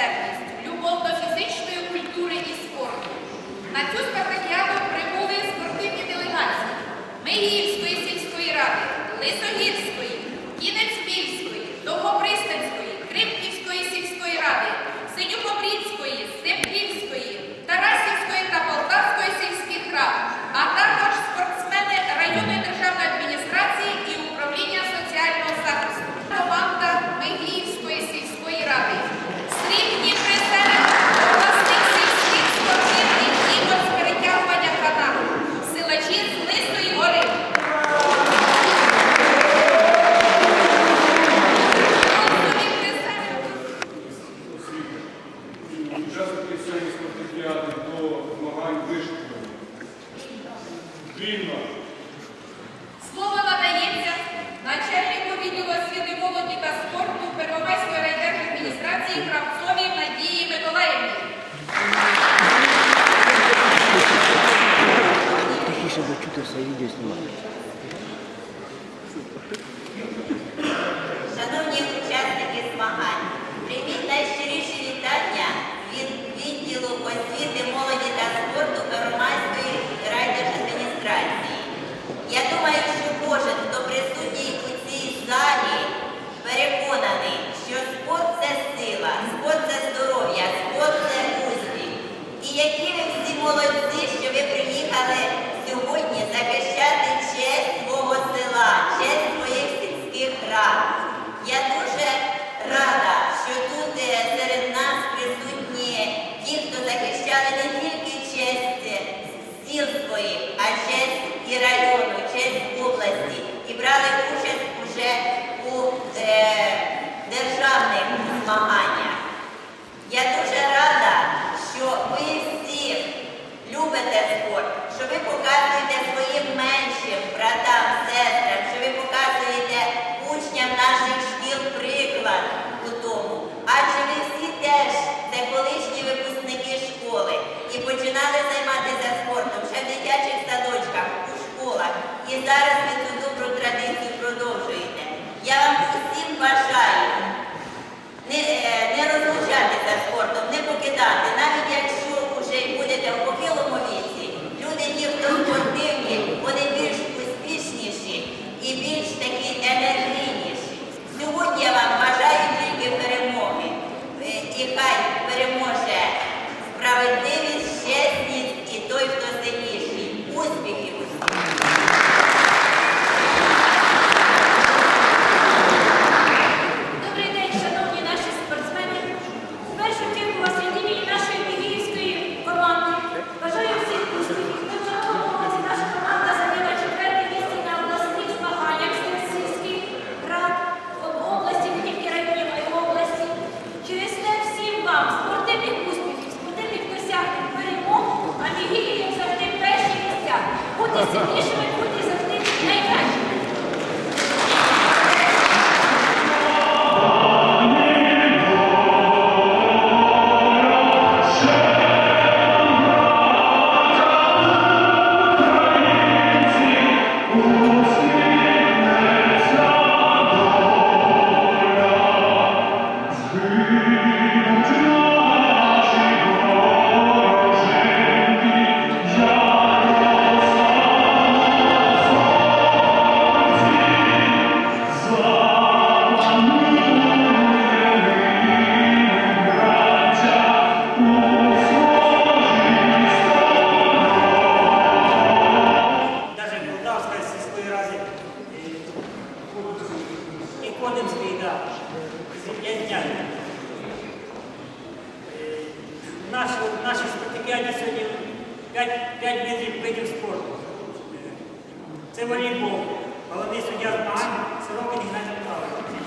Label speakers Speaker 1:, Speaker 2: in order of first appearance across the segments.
Speaker 1: майстерність, любов
Speaker 2: до фізичної культури і спорту. На цю спартакіаду прибули спортивні делегації Мегіївської сільської
Speaker 3: ради, Лисогірської, Кінець. я видео снимаю.
Speaker 4: Шановні учасники змагань, прийміть найщиріші вітання від відділу освіти, молоді та спорту громадської райдержадміністрації. Я думаю, що кожен, хто присутній у цій залі, переконаний, що спорт це сила, спорт це здоров'я, спорт це успіх. І які ви всі молодці, що ви приїхали сьогодні
Speaker 5: за Jedi наші
Speaker 6: спортив'яні сьогодні 5, 5 метрів видів спорту. Це волейбол, головний суддя змагань, Сорокин Геннадій Михайлович.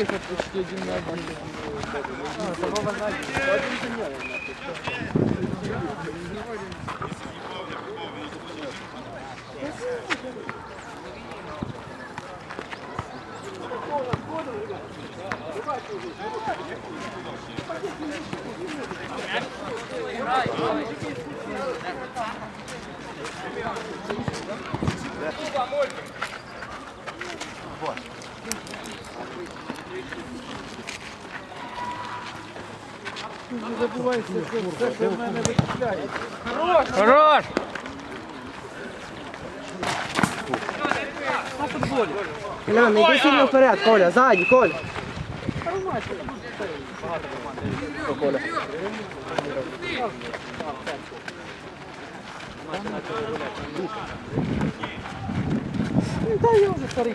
Speaker 3: Ехать почти один на один. А, самого Давай, давай. Хорош! Коля, не йди сильно вперед, Коля, ззаді, Коля. Дай я вже старий.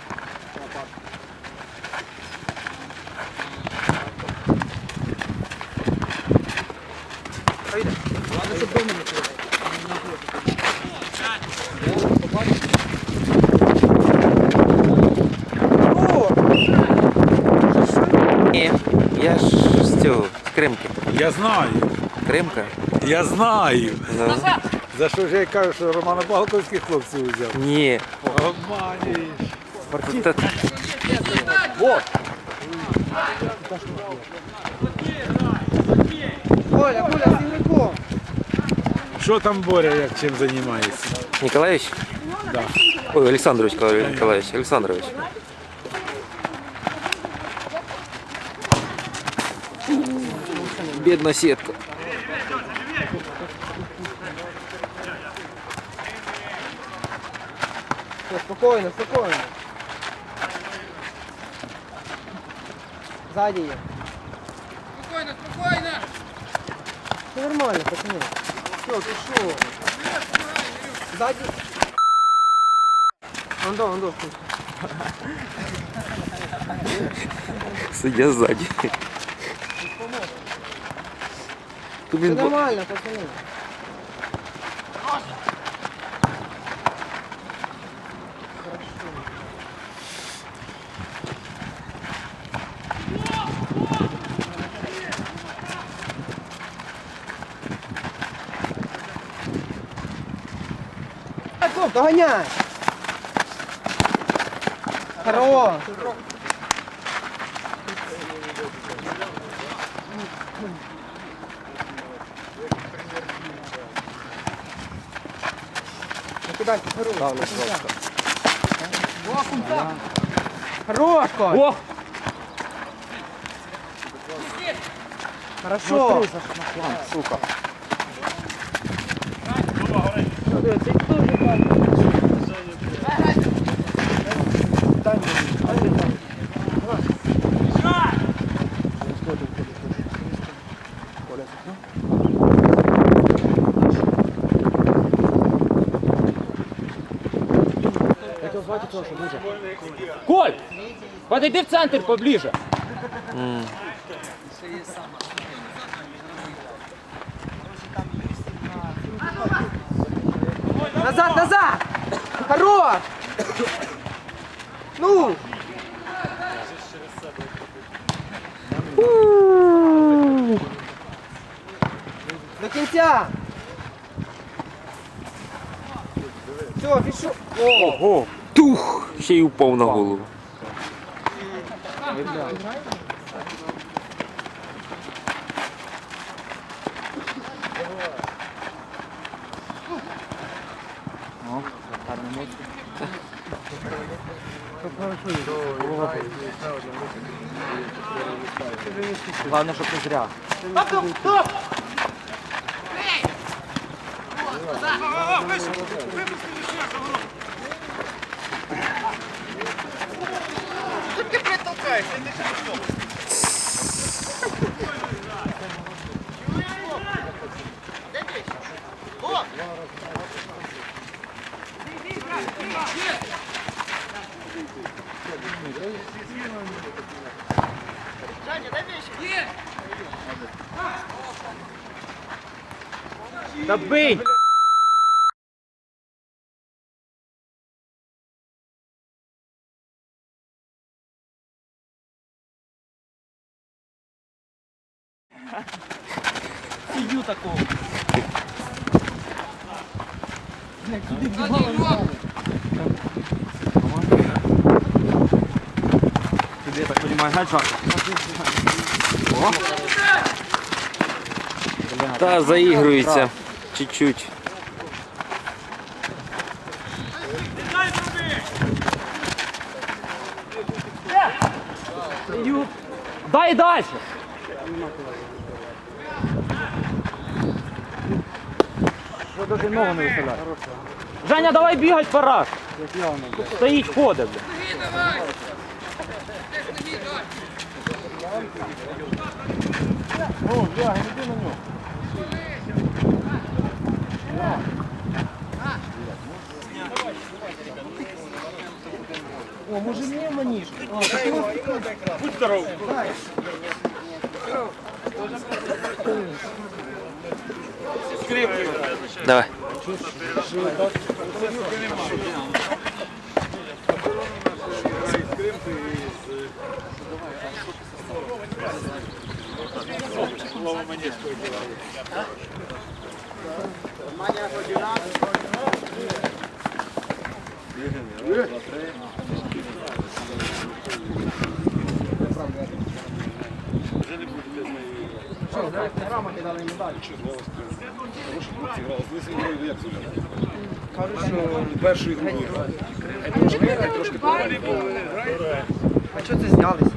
Speaker 7: з цього, з Кримки.
Speaker 8: Я знаю,
Speaker 7: Кримка?
Speaker 8: я знаю.
Speaker 7: Ну,
Speaker 8: За що ж я кажу, що Романа Балковських хлопців взяв?
Speaker 7: ні.
Speaker 8: Обманюєш.
Speaker 7: Та-
Speaker 3: Коля, Коля, сильником!
Speaker 8: Що там Боря, як чим займається?
Speaker 7: Ніколаєвич?
Speaker 8: Да.
Speaker 7: Ой, Олександрович Ніколаєвич, Олександрович. Бідна сітка.
Speaker 3: Все, спокойно, спокойно. Сзади є. Спокойно, спокойно! Все нормально, пацаны. Все, ты шо? Сзади. Андо, андо.
Speaker 7: Сидя ззаді. Тобі
Speaker 3: Все нормально, пацаны. Хорошо. Догоняй! Хорош! Куда ты хорош? Хорош, Коль!
Speaker 7: О!
Speaker 3: Хорошо!
Speaker 7: Сука.
Speaker 9: Коль, подойди в центр поближе.
Speaker 3: Назад, назад! Хорош! Ну! До кінця! Все, пішов!
Speaker 7: Ого! Тух! Ще й упав на голову.
Speaker 9: Головне, щоб не зря. Та бий! Сидю такого. Тебе, так понимаю, гача.
Speaker 7: Та заігрується чуть-чуть.
Speaker 9: Дай дальше! Даже ногу не виставляє? Женя, давай бігать пора. Стоїть, ходить. бля.
Speaker 7: Давай. Вже не буде. Що, грамоти дали медаль?
Speaker 1: Кажуть, що першої групи. Трошки, трошки
Speaker 3: А чого це знялися?